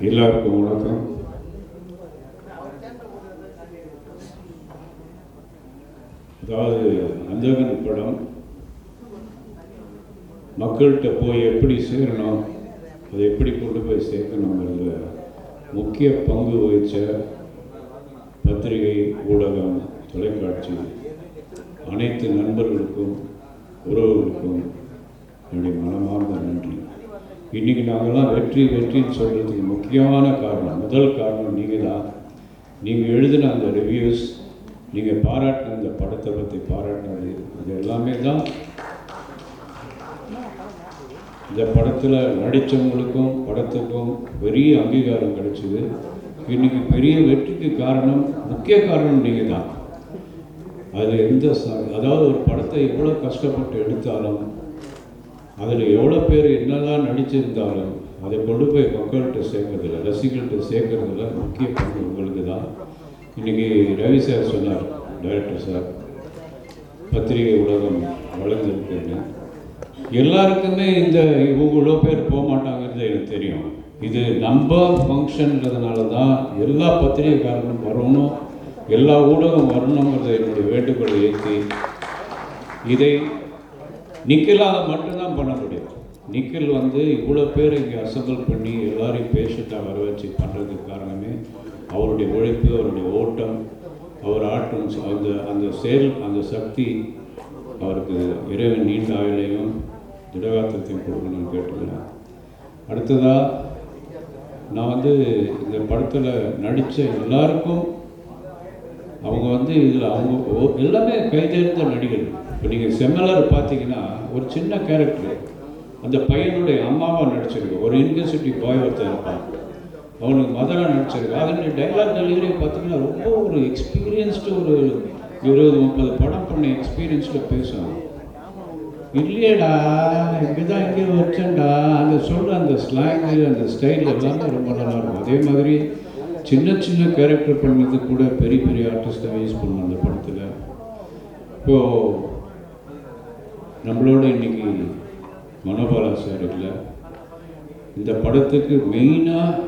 எல்லாருக்கும் வணக்கம். அதாவது அந்தகன் படம். மக்கள்கிட்ட போய் எப்படி சேரணும் அதை எப்படி கொண்டு போய் சேர்க்கணுங்கிறதுல முக்கிய பங்கு வகித்த பத்திரிகை ஊடகம் தொலைக்காட்சி அனைத்து நண்பர்களுக்கும் உறவுகளுக்கும் இன்றைக்கி நாங்கள்லாம் வெற்றி வெற்றின்னு சொல்கிறதுக்கு முக்கியமான காரணம் முதல் காரணம் நீங்கள் தான் நீங்கள் எழுதின அந்த ரிவ்யூஸ் நீங்கள் பாராட்டின அந்த படத்தை பற்றி பாராட்டினது அது எல்லாமே தான். இந்த படத்தில் நடித்தவங்களுக்கும் படத்துக்கும் பெரிய அங்கீகாரம் கிடைச்சிது. இன்றைக்கி பெரிய வெற்றிக்கு காரணம் முக்கிய காரணம் நீங்கள் தான் அதில் எந்த அதாவது ஒரு படத்தை எவ்வளோ கஷ்டப்பட்டு எடுத்தாலும் அதில் எவ்வளோ பேர் என்னெல்லாம் நடிச்சிருந்தாலும் அதை கொண்டு போய் மக்கள்கிட்ட சேர்க்கறதில்ல ரசிகர்கள்ட்ட சேர்க்கறதுல முக்கிய பங்கு உங்களுக்கு தான். இன்றைக்கி ரவி சார் சொன்னார் டைரக்டர் சார் பத்திரிகை உலகம் வளர்ந்துருக்குன்னு. எல்லாருக்குமே இந்த இவ்வளோ பேர் போக மாட்டாங்கிறது எனக்கு தெரியும். இது நம்ம ஃபங்க்ஷன்றதுனால தான் எல்லா பத்திரிகைக்காரனும் வரணும் எல்லா ஊடகம் வரணுங்கிறத என்னுடைய வேண்டுகோளை ஏற்றி இதை நிக்கலாக மட்டும்தான் பண்ண முடியும். நிக்கில் வந்து இவ்வளோ பேர் இங்கே அசம்பிள் பண்ணி எல்லாரையும் பேஷண்ட்டாக வர வச்சு பண்ணுறதுக்கு காரணமே அவருடைய உழைப்பு அவருடைய ஓட்டம் அவர் ஆட்டம் அந்த அந்த செயல் அந்த சக்தி அவருக்கு இறைவன் நீண்ட ஆயுளையும் திடகாத்தத்தையும் கொடுக்கணும்னு கேட்டுக்கிறேன். அடுத்ததாக நான் வந்து இந்த படத்தில் நடித்த எல்லாருக்கும் அவங்க வந்து இதில் அவங்க எல்லாமே கைதேர்ந்த நடிகர் இப்போ நீங்கள் செம்மலர் பார்த்தீங்கன்னா ஒரு சின்ன கேரக்டர் அந்த பையனுடைய அம்மாவாக நடிச்சிருக்கு ஒரு யூனிவர்சிட்டி பாய் ஒருத்தர் இருப்பான். அவனுக்கு மதராக நடிச்சிருக்கு. அதனுடைய டைலாக் டெலிவரி பார்த்தீங்கன்னா ரொம்ப ஒரு எக்ஸ்பீரியன்ஸ்டு ஒரு இருபது முப்பது படம் பண்ண எக்ஸ்பீரியன்ஸில் பேசுவான் இல்லையடா இங்கே தான் இங்கே வச்சேன்டா. அந்த சொல்கிற அந்த ஸ்லாங்கு அந்த ஸ்டைல் எல்லாமே ரொம்ப நல்லா இருக்கும். அதே மாதிரி சின்ன சின்ன கேரக்டர் பண்ணது கூட பெரிய பெரிய ஆர்டிஸ்ட்டை யூஸ் பண்ணும் அந்த படத்தில். இப்போது நம்மளோட இன்னைக்கு மனோபாலா சார் இல்லை இந்த படத்துக்கு மெயினாக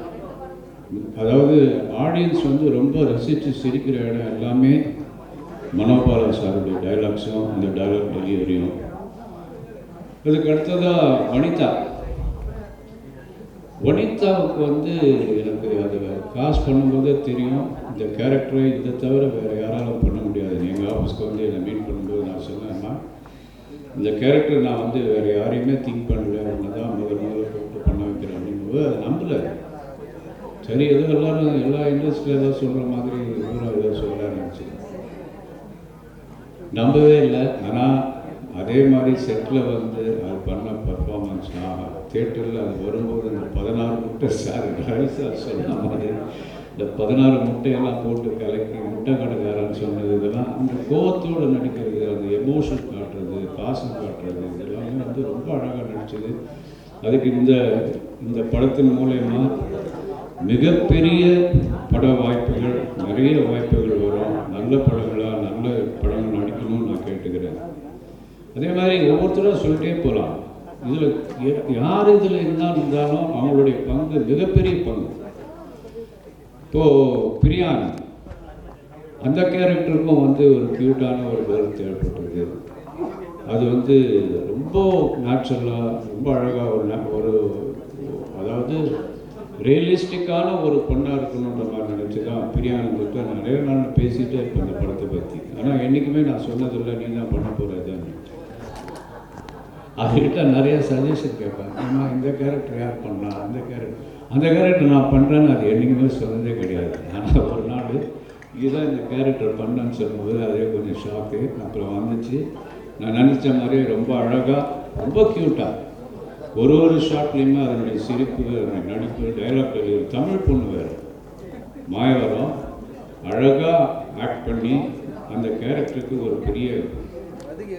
அதாவது ஆடியன்ஸ் வந்து ரொம்ப ரசித்து சிரிக்கிற இடம் எல்லாமே மனோபாலா சாருடைய டைலாக்ஸும் இந்த டைலாக் டெலிவரியும் அதுக்கு அடுத்ததாக வனிதா. வனிதாவுக்கு வந்து எனக்கு அது காசு பண்ணும்போதே தெரியும் இந்த கேரக்டரை இதை தவிர வேறு யாராலும் பண்ண முடியாது. எங்கள் ஆஃபீஸ்க்கு வந்து என்னை மீட் பண்ணும்போது நான் சொன்னேன்னா இந்த கேரக்டர் நான் வந்து வேறு யாரையுமே திங்க் பண்ணல. ஒன்று தான் முதல் முதல்ல கூப்பிட்டு பண்ண வைக்கிறேன் அப்படிங்கும்போது அதை நம்பலை. சரி ஏதோ எல்லாரும் எல்லா இண்டஸ்ட்ரியில் ஏதோ சொல்கிற மாதிரி ஊரில் ஏதோ சொல்ல நினச்சி நம்பவே இல்லை. ஆனால் அதே மாதிரி செட்டில் வந்து அது பண்ண பர்ஃபார்மன்ஸ் ஆகும் தேட்டரில் அது வரும்போது இந்த பதினாறு முட்டை சார் ரவி சார் சொன்ன மாதிரி இந்த பதினாறு முட்டையெல்லாம் போட்டு கலக்கி முட்டை கடை கோபத்தோடு நடிக்கிறது அந்த எமோஷன் காட்டுறது பாசம் காட்டுறது இதெல்லாமே வந்து ரொம்ப அழகாக நடிச்சது. அதுக்கு இந்த இந்த படத்தின் மூலயமா மிகப்பெரிய பட வாய்ப்புகள் நிறைய வாய்ப்புகள் வரும். நல்ல படங்களாக நல்ல படங்கள் நடிக்கணும்னு நான் கேட்டுக்கிறேன். அதே மாதிரி ஒவ்வொருத்தரும் சொல்லிட்டே போகலாம். இதில் யார் இதில் இருந்தாலும் இருந்தாலும் அவங்களுடைய பங்கு மிகப்பெரிய பங்கு. இப்போது பிரியாணி. அந்த கேரக்டருக்கும் வந்து ஒரு க்யூட்டான ஒரு பேர் தேவைப்பட்டது அது வந்து ரொம்ப நேச்சுரலாக ரொம்ப அழகாக ஒரு ஒரு அதாவது ரியலிஸ்டிக்கான ஒரு பொண்ணாக இருக்கணுன்ற மாதிரி நினச்சி தான் பிரியானந்திட்ட நிறைய நாள் பேசிகிட்டே இருப்பேன் இந்த படத்தை பற்றி ஆனால் என்றைக்குமே நான் சொன்னதில்லை நீ தான் பண்ண போகிறதுன்னு அதுக்கிட்ட நிறைய சஜஷன் கேட்பேன். ஆமாம் இந்த கேரக்டர் யார் பண்ணலாம் அந்த கேரக்டர் அந்த கேரக்டர் நான் பண்ணுறேன்னு அது என்றைக்குமே சொன்னதே கிடையாது. ஆனால் ஒரு நாள் இதுதான் இந்த கேரக்டர் பண்ணேன்னு சொல்லும்போது அதே கொஞ்சம் ஷாக்கு அப்புறம் வந்துச்சு. நான் நினச்ச மாதிரியே ரொம்ப அழகாக ரொம்ப க்யூட்டாக ஒரு ஒரு ஷாட்லேயுமே அதனுடைய சிரிப்பு அதனுடைய நடிப்பு டைலாக் தமிழ் பொண்ணு வேறு. மாயவரம் அழகாக ஆக்ட் பண்ணி அந்த கேரக்டருக்கு ஒரு பெரிய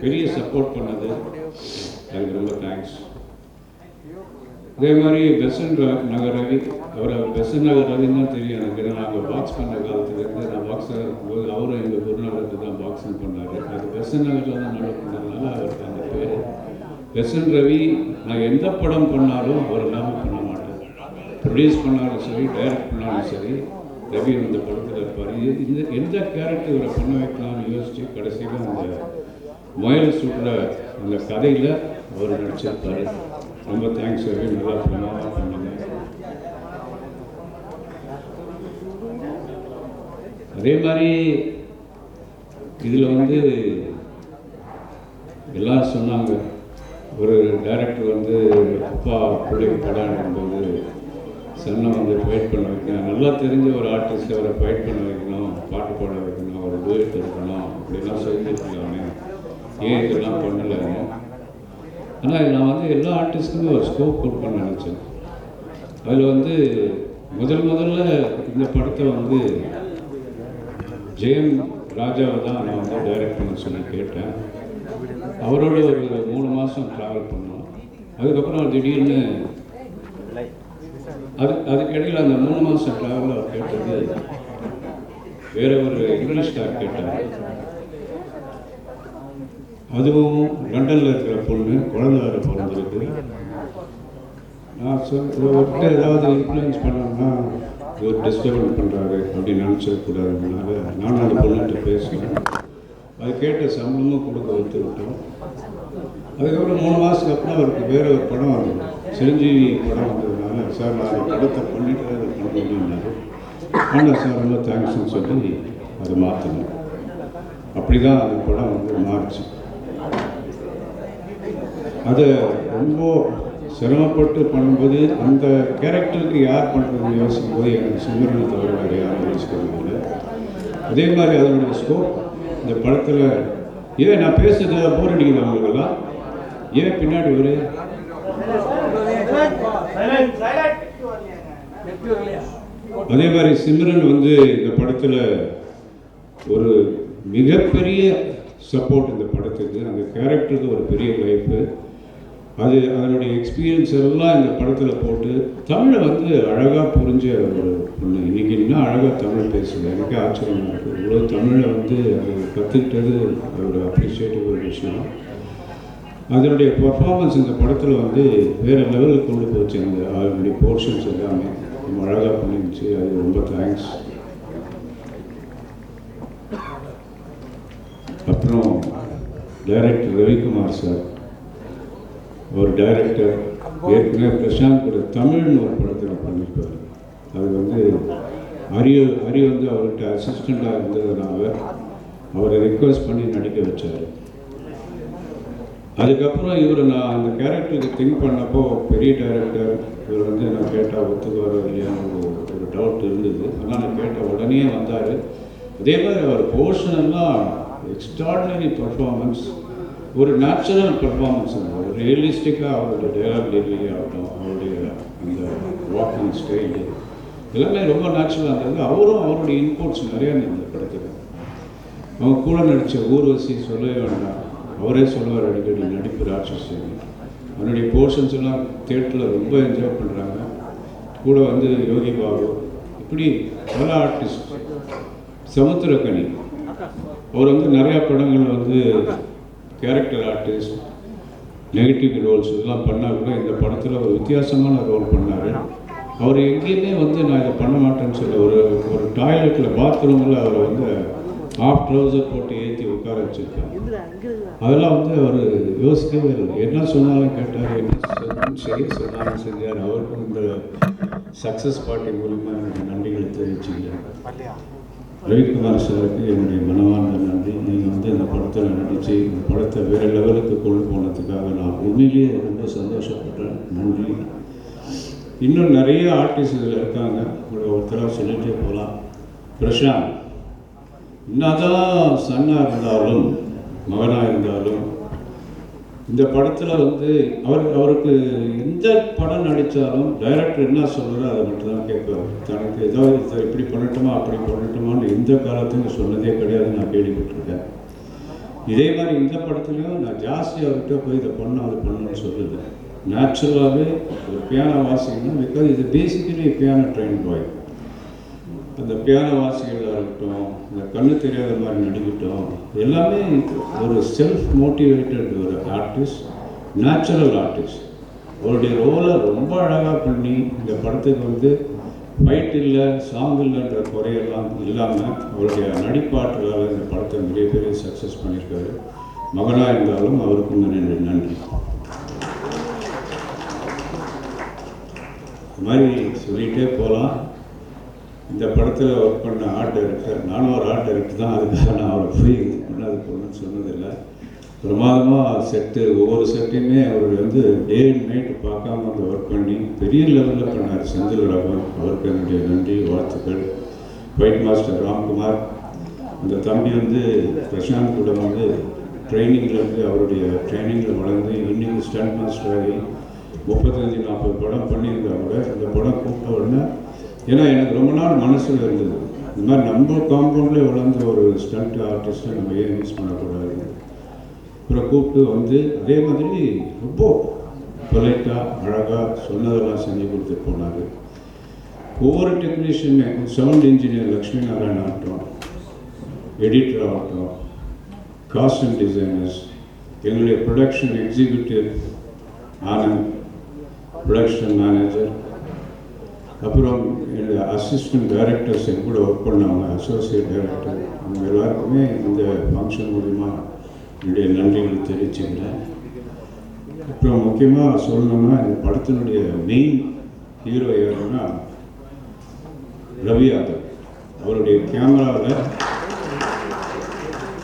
பெரிய சப்போர்ட் பண்ணது. அதுக்கு ரொம்ப தேங்க்ஸ் அதே மாதிரி பெசன் ர- நகர் ரவி அவரை பெசன் நகர் ரவின்னு தான் தெரியும் எனக்கு. ஏன்னா நாங்கள் பாக்ஸ் பண்ண காலத்துலேருந்து நான் பாக்ஸாக இருக்கும்போது அவரும் எங்கள் குருநாதருக்கு தான் பாக்ஸிங் பண்ணார். அது பெசன் நகரில் தான் நடக்கிறதுனால அவருக்கு அந்த பேர். பெசன் ரவி நான் எந்த படம் பண்ணாலும் அவர் இல்லாமல் பண்ண மாட்டேன் ப்ரொடியூஸ் பண்ணாலும் சரி டைரக்ட் பண்ணாலும் சரி ரவி இந்த படத்தில் இருப்பார். இது இந்த எந்த கேரக்டர் இவரை பண்ண வைக்கலாம்னு யோசித்து கடைசியில் அந்த முயல் சூட்டில் அந்த கதையில் அவர் நடிச்சிருப்பார். ரொம்ப தேங்க்ஸ் ரவி நல்லா பிரமாதம் அதே மாதிரி இதில் வந்து எல்லாம் சொன்னாங்க. ஒரு டைரக்டர் வந்து அப்பா பிள்ளைக்கு படம் எடுக்கும்போது சன்னை வந்து ஃபைட் பண்ண வைக்கணும். நல்லா தெரிஞ்ச ஒரு ஆர்டிஸ்ட் அவரை ஃபைட் பண்ண வைக்கணும். பாட்டு பாட வைக்கணும். ஒரு டூயட் எடுக்கணும். அப்படிலாம் சொல்லியிருக்கலாமே ஏன் இதெல்லாம் பண்ணலை ஆனால் நான் வந்து எல்லா ஆர்டிஸ்ட்டுக்குமே ஒரு ஸ்கோப் கொடுக்கணும்னு நினச்சேன். அதில் வந்து முதல் முதல்ல இந்த படத்தை வந்து ஜெயம் ராஜாவை தான் நான் வந்து டைரக்ட் பண்ண சொல்லி கேட்டேன். அவரோட ஒரு மூணு மாதம் ட்ராவல் பண்ணோம். அதுக்கப்புறம் திடீர்னு அது அதுக்கிடையில் அந்த மூணு மாதம் ட்ராவல் அவர் கேட்டது வேற ஒரு இங்கிலீஷ் கார் கேட்டார். அதுவும் லண்டனில் இருக்கிற பொண்ணு குழந்தை வேறு பிறந்திருக்கு. நான் சொல் ஒருத்தர் ஏதாவது இன்ஃப்ளூயன்ஸ் பண்ணோம்னா ஒரு டிஸ்டர்பன் பண்ணுறாரு அப்படின்னு நினச்சிடக்கூடாதுனால நானும் அந்த பொண்ணுகிட்ட பேசினேன் அது கேட்ட சம்பளமும் கொடுக்க வைத்து விட்டோம். அதுக்கப்புறம் மூணு மாதத்துக்கு அப்புறம் அவருக்கு வேறு ஒரு படம் வந்தது. சிரஞ்சீவி படம் வந்ததுனால சார் நான் அந்த படத்தை பண்ணிட்டு அதை பண்ண முடியும்னாரு ஆனால் சார் ரொம்ப தேங்க்ஸ்னு சொல்லி அதை மாற்றணும் அப்படி தான் அந்த படம் வந்து மாறுச்சு. அதை ரொம்ப சிரமப்பட்டு பண்ணும்போது அந்த கேரக்டருக்கு யார் பண்ணுறதுன்னு யோசிக்கும் போது எனக்கு சிம்மரனை தவிர வேறு யாரும் யோசிக்கிறது அதே மாதிரி அதனுடைய ஸ்கோப் இந்த படத்தில் ஏன் நான் பேசுறது போர் அடிக்குது அவங்களுக்கெல்லாம் ஏன் பின்னாடி ஒரு? அதே மாதிரி சிம்ரன் வந்து இந்த படத்தில் ஒரு மிகப்பெரிய சப்போர்ட் இந்த படத்துக்கு. அந்த கேரக்டருக்கு ஒரு பெரிய லைஃபு அது அதனுடைய எக்ஸ்பீரியன்ஸ் எல்லாம் இந்த படத்தில் போட்டு தமிழை வந்து அழகாக புரிஞ்ச ஒரு பொண்ணு. இன்னைக்கு இன்னும் அழகாக தமிழ் பேசுவேன் எனக்கே ஆச்சரியமாக இருக்குது இவ்வளோ தமிழை வந்து அது கற்றுக்கிட்டது ஒரு அப்ரிஷியேட்டிவ் ஒரு விஷயம். அதனுடைய பர்ஃபார்மன்ஸ் இந்த படத்தில் வந்து வேறு லெவலுக்கு கொண்டு போச்சு. அந்த அதனுடைய போர்ஷன்ஸ் எல்லாமே. ரொம்ப அழகாக பண்ணிருந்துச்சு. அது ரொம்ப தேங்க்ஸ் அப்புறம் டைரக்டர் ரவிக்குமார் சார் ஒரு டைரக்டர் ஏற்கனவே பிரசாந்த் கூட தமிழ்னு ஒரு படத்தில் பண்ணியிருப்பார் அது வந்து ஹரி ஹரி வந்து அவர்கிட்ட அசிஸ்டண்ட்டாக இருந்ததுனால அவரை ரிக்வெஸ்ட் பண்ணி நடிக்க வச்சார். அதுக்கப்புறம் இவர் நான் அந்த கேரக்டருக்கு திங்க் பண்ணப்போ பெரிய டைரக்டர் இவர் வந்து நான் கேட்டால் ஒத்துக்குவாரோ இல்லையான்னு ஒரு ஒரு டவுட் இருந்தது. ஆனால் நான் கேட்ட உடனே வந்தார். அதே மாதிரி அவர் போர்ஷன் எல்லாம் எக்ஸ்ட்ராடினரி பர்ஃபார்மன்ஸ் ஒரு நேச்சுரல் பர்ஃபார்மன்ஸ் ஒரு ரியலிஸ்டிக்காக அவருடைய டேலாக் டெலிவரி ஆகட்டும் அவருடைய அந்த வாக்கிங் ஸ்டைல் எல்லாமே ரொம்ப நேச்சுரலாக இருந்தது. அவரும் அவருடைய இன்புட்ஸ் நிறையா இந்த படத்துக்கு. அவங்க கூட நடித்த ஊர்வசி சொல்லவே வேண்டாம். அவரே சொல்லுவார் அடிக்கடி நடிப்பு ராட்சசி அவனுடைய போர்ஷன்ஸ் எல்லாம் தேட்டரில் ரொம்ப என்ஜாய் பண்ணுறாங்க கூட வந்து யோகி பாபு இப்படி பல ஆர்டிஸ்ட் சமுத்திரக்கணி அவர் வந்து நிறையா படங்கள் வந்து கேரக்டர் ஆர்டிஸ்ட் நெகட்டிவ் ரோல்ஸ் இதெல்லாம் பண்ணால் கூட இந்த படத்தில் ஒரு வித்தியாசமான ரோல் பண்ணார். அவர் எங்கேயுமே வந்து நான் இதை பண்ண மாட்டேன்னு சொல்லி ஒரு ஒரு டாய்லெட்டில் பாத்ரூமில் அவரை வந்து ஆஃப் ட்ரௌசர் போட்டு ஏற்றி உட்கார வச்சுருக்காங்க அதெல்லாம் வந்து அவர் யோசிக்கவே இல்லை. என்ன சொன்னாலும் கேட்டார் என்ன செய்ய சொன்னாலும் செஞ்சார். அவருக்கும் இந்த சக்ஸஸ் பார்ட்டி மூலமாக நன்றிகளை தெரிவிச்சுக்கிறேன். ரவிக்குமார் சாருக்கு என்னுடைய மனமார்ந்த நன்றி. நீங்கள் வந்து இந்த படத்தில் நடித்து இந்த படத்தை வேறு லெவலுக்கு கொண்டு போனதுக்காக நான் உண்மையிலேயே ரொம்ப சந்தோஷப்பட்டேன். நன்றி. இன்னும் நிறைய ஆர்டிஸ்ட் இதில் இருக்காங்க. ஒருத்தராக சொல்லிகிட்டே போகலாம் பிரசாந்த். என்னதான் சன்னாக இருந்தாலும் மகனாக இருந்தாலும் இந்த படத்தில் வந்து அவர் அவருக்கு எந்த படம் நடித்தாலும் டைரக்டர் என்ன சொல்கிறாரோ அதை மட்டும் தான் கேட்குறாரு தனக்கு ஏதோ இதை இப்படி பண்ணட்டுமா அப்படி பண்ணட்டுமான்னு எந்த காலத்துலையும் சொன்னதே கிடையாது நான் கேள்விப்பட்டிருக்கேன். இதே மாதிரி இந்த படத்துலையும் நான் ஜாஸ்தி அவர்கிட்ட போய் இதை பண்ண அதை பண்ணணும்னு சொல்லுது நேச்சுரலாகவே ஒரு பியானோ வாசிக்கணும் பிகாஸ் இது பேசிக்கலி பியானோ ட்ரெயின் பாய் அந்த பியானோ வாசிகளாக இருக்கட்டும் இந்த கண்ணு தெரியாத மாதிரி நடிக்கட்டும் எல்லாமே ஒரு செல்ஃப் மோட்டிவேட்டட் ஒரு ஆர்டிஸ்ட் நேச்சுரல் ஆர்டிஸ்ட் அவருடைய ரோலை ரொம்ப அழகாக பண்ணி இந்த படத்துக்கு வந்து ஃபைட் இல்லை சாங் இல்லைன்ற குறையெல்லாம் இல்லாமல் அவருடைய நடிப்பாற்றலால் இந்த படத்தை மிகப்பெரிய சக்ஸஸ் பண்ணியிருக்காரு. மகனாக இருந்தாலும் அவருக்கும் நன்றி நன்றி. இது மாதிரி சொல்லிகிட்டே போகலாம் இந்த படத்தில் ஒர்க் பண்ண ஆர்ட் டைரக்டர் நானும் ஒரு ஆர்ட் டைரக்டர் தான் அதுக்காக நான் அவரை போய் இது பண்ணாது போகணும்னு சொன்னதில்லை. பிரமாதமாக செட்டு ஒவ்வொரு செட்டையுமே அவர் வந்து டே அண்ட் நைட் பார்க்காம வந்து ஒர்க் பண்ணி பெரிய லெவலில் பண்ணார். செந்தில் ராகவன் அவருக்கு என்னுடைய நன்றி வாழ்த்துக்கள். ஒயிட் மாஸ்டர் ராம்குமார் அந்த தம்பி வந்து பிரசாந்த் கூட வந்து ட்ரைனிங்லேருந்து அவருடைய ட்ரைனிங்கில் வளர்ந்து இன்னைக்கு ஸ்டண்ட் மாஸ்டர் ஆகி முப்பத்தஞ்சு நாற்பது படம் பண்ணியிருந்தா கூட இந்த படம் கூப்பிட்ட உடனே ஏன்னா எனக்கு ரொம்ப நாள் மனசில் இருந்தது. இந்த மாதிரி நம்ம காம்பவுண்டில் வளர்ந்த ஒரு ஸ்டண்ட் ஆர்டிஸ்ட்டை நம்ம ஏன் யூஸ் பண்ணக்கூடாது அப்புறம் கூப்பிட்டு வந்து அதே மாதிரி ரொம்ப பொலைட்டாக அழகாக சொன்னதெல்லாம் செஞ்சு கொடுத்துட்டு போனார். ஒவ்வொரு டெக்னீஷியனுமே சவுண்ட் இன்ஜினியர் லக்ஷ்மி நாராயண் ஆகட்டும் எடிட்டர் ஆகட்டும் காஸ்டியூம் டிசைனர்ஸ் எங்களுடைய production executive Anand production manager அப்புறம் என்னுடைய அசிஸ்டன்ட் டைரக்டர்ஸ் என் கூட ஒர்க் பண்ணவங்க அசோசியேட் டைரக்டர் அவங்க எல்லாருக்குமே இந்த ஃபங்க்ஷன் மூலிமா என்னுடைய நன்றிகள் தெரிவிச்சுக்கிறேன். அப்புறம் முக்கியமாக சொல்லணும்னா இந்த படத்தினுடைய மெயின் ஹீரோ யாருன்னா ரவி யாதவ் அவருடைய கேமராவில்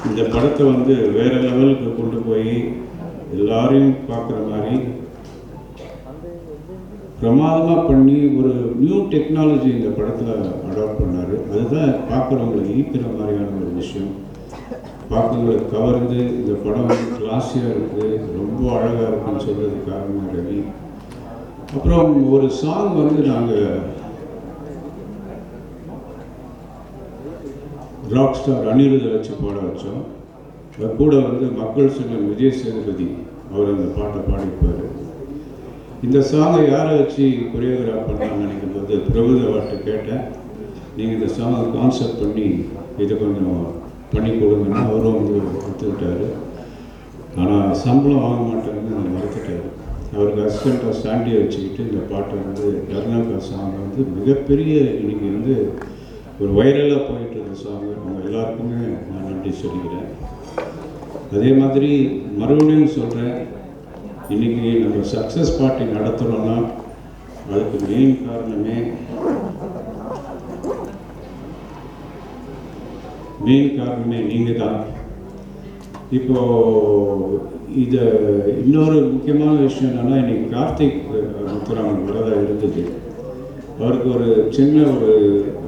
இந்த படத்தை வந்து வேற லெவலுக்கு கொண்டு போய் எல்லாரையும் பார்க்குற மாதிரி பிரமாதமாக பண்ணி ஒரு நியூ டெக்னாலஜி இந்த படத்தில் அடாப்ட் பண்ணார். அதுதான் பார்க்குறவங்களை ஈர்க்கிற மாதிரியான ஒரு விஷயம். பார்க்குறவங்களை கவர்ந்து இந்த படம் வந்து கிளாஸியாக இருக்குது ரொம்ப அழகாக இருக்குன்னு சொல்கிறது காரணமாக ரவி? அப்புறம் ஒரு சாங் வந்து நாங்கள் ராக் ஸ்டார் அனிருதை வச்சு பாட வச்சோம். அது கூட வந்து மக்கள் செல்வன் விஜய் சேதுபதி அவர் அந்த பாட்டை பாடிப்பார் இந்த சாங்கை யாரை வச்சு கொரியோகிராஃப் பண்ணாங்கன்னு நினைக்கும் போது பிரபுதவாட்ட கேட்டேன். நீங்கள் இந்த சாங்கை கான்செப்ட் பண்ணி இதை கொஞ்சம் பண்ணி கொடுங்கன்னா அவரும் வந்து ஒத்துக்கிட்டாரு. ஆனால் சம்பளம் வாங்க மாட்டேன்னு நான் மறுத்துட்டார் அவருக்கு அசிஸ்டண்ட்டாக சாண்டியை வச்சுக்கிட்டு இந்த பாட்டை வந்து கர்நாடகா சாங் வந்து மிகப்பெரிய இன்னைக்கு வந்து ஒரு வைரலாக போயிட்டு இருக்க சாங் அவங்க எல்லாருக்குமே நான் நன்றி சொல்லிக்கிறேன். அதே மாதிரி மறுபடியும் சொல்கிறேன் இன்றைக்கி நம்ம சக்ஸஸ் பார்ட்டி நடத்துகிறோன்னா அதுக்கு மெயின் காரணமே மெயின் காரணமே நீங்கள் தான் இப்போ இதை இன்னொரு முக்கியமான விஷயம் என்னென்னா இன்னைக்கு கார்த்திக் முத்துராமன் வரதா இருந்தது. அவருக்கு ஒரு சின்ன ஒரு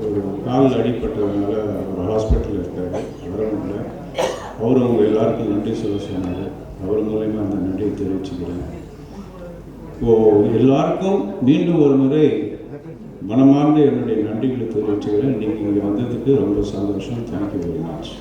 ஒரு கால் அடிப்பட்டதுனால ஒரு ஹாஸ்பிட்டலில் இருக்காரு வர முடியல. அவரும் அவங்க எல்லாருக்கும் நன்றி சொல்ல சொன்னார். அவர் மூலயமா அந்த நன்றியை தெரிவிச்சுக்கிறேன் இப்போ எல்லாருக்கும் மீண்டும் ஒரு முறை மனமார்ந்த என்னுடைய நன்றிகளை தெரிவிச்சுக்கிறேன் நீங்கள் இங்கே வந்ததுக்கு ரொம்ப சந்தோஷம். Thank you very much